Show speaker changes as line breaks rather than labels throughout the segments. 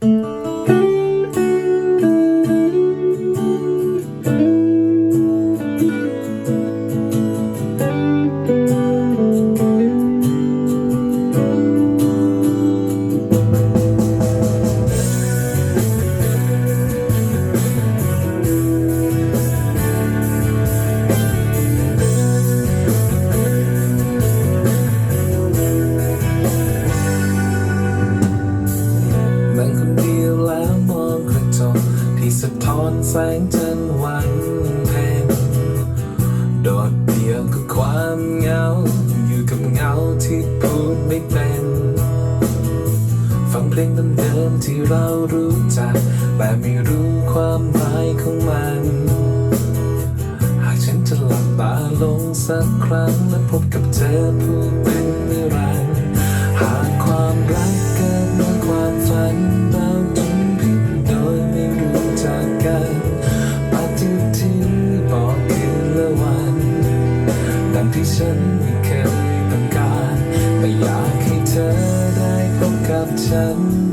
thank you ไม่เป็น ฟังเพลงเดิมๆที่เรารู้จัก แต่ไม่รู้ความหมายของมัน หากฉันจะหลับตาลงสักครั้งและพบกับเธอผู้เป็น love.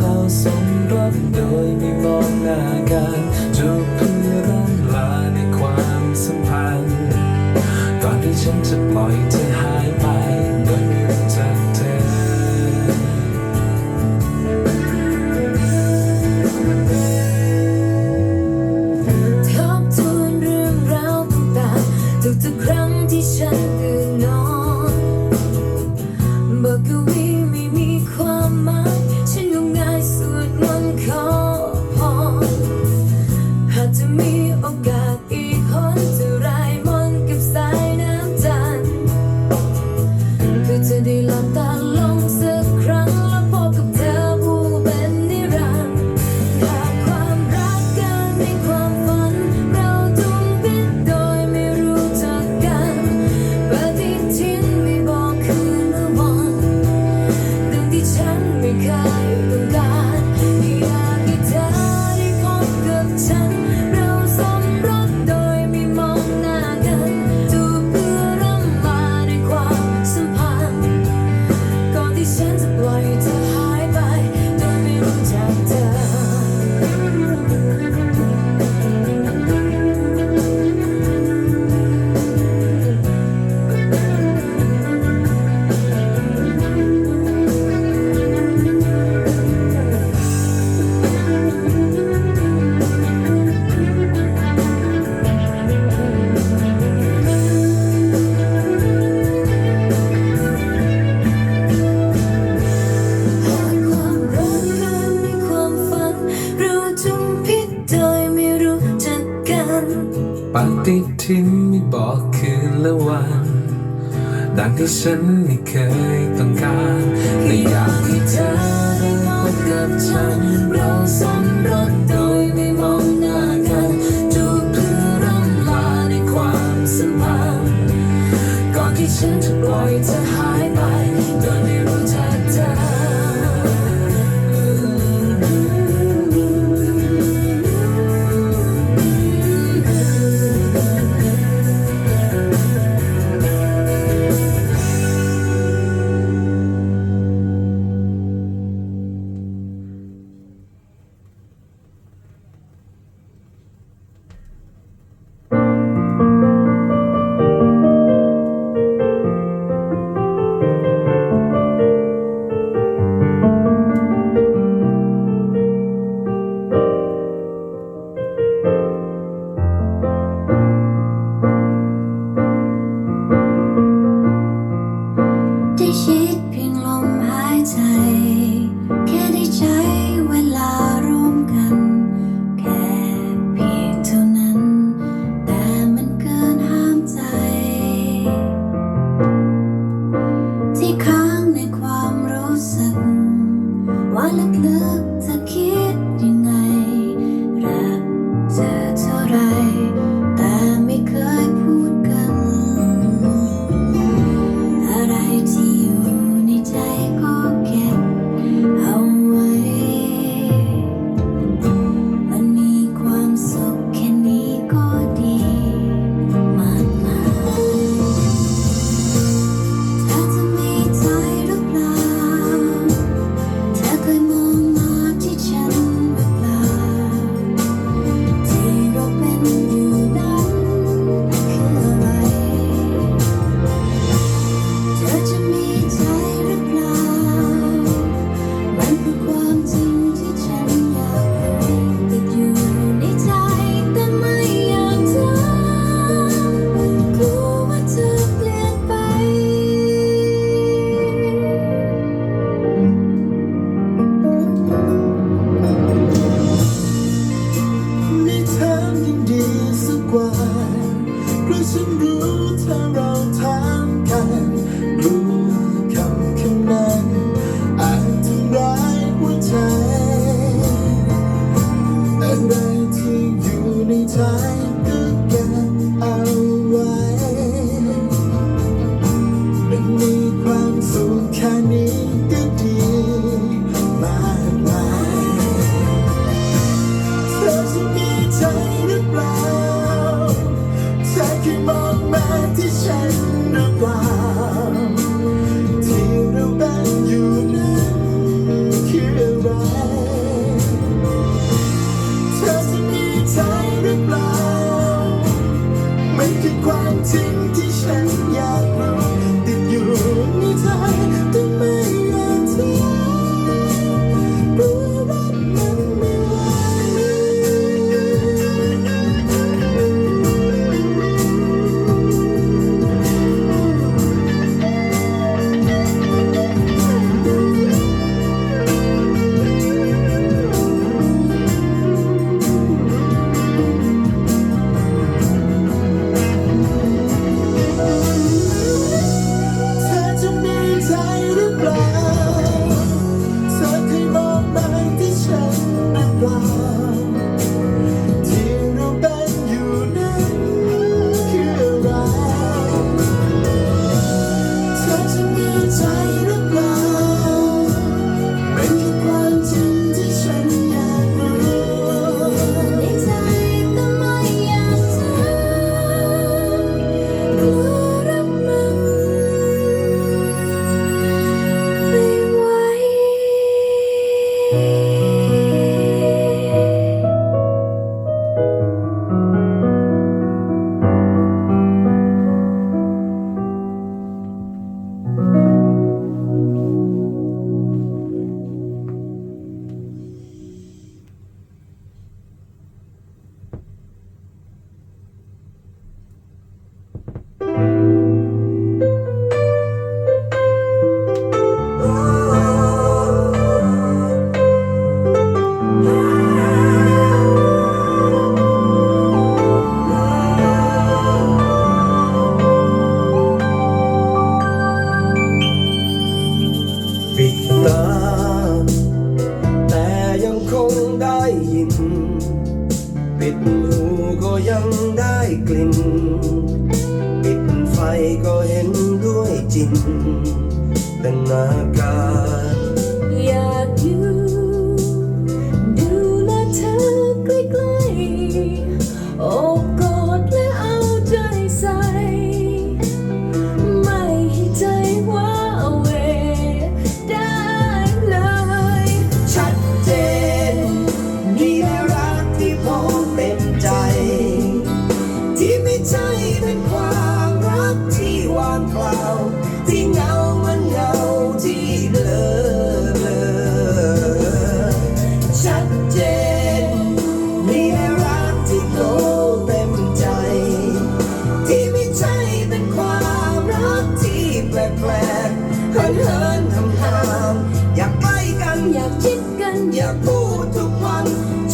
ที่ฉันไม่เคยต้องการ you. ตา แต่ยังค
งได้ยิน ปิดหูก็ยังได้กลิ่น ปิดไฟก็เห็นด้
วยจริ
งแต่นาการอยากดูดูแลเธอใกล้ๆอก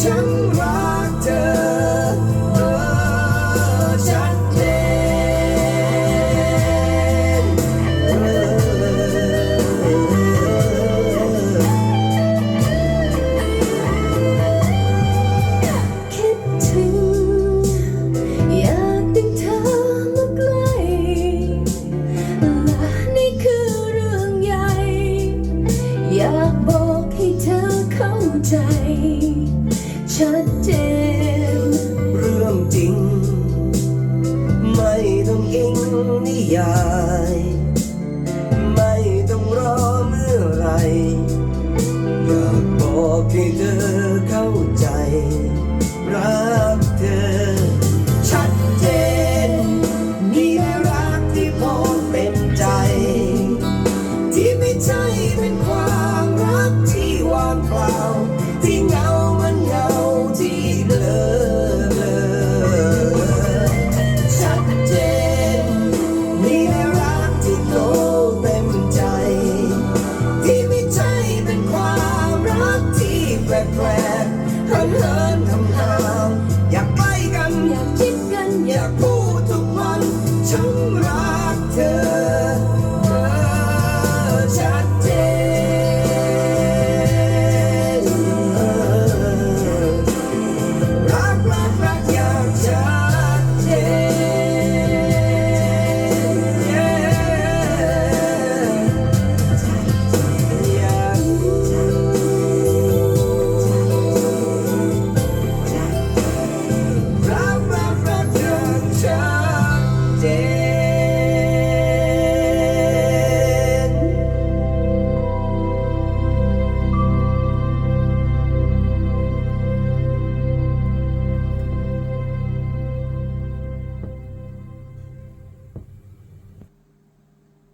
time บอกให้เธอเข้า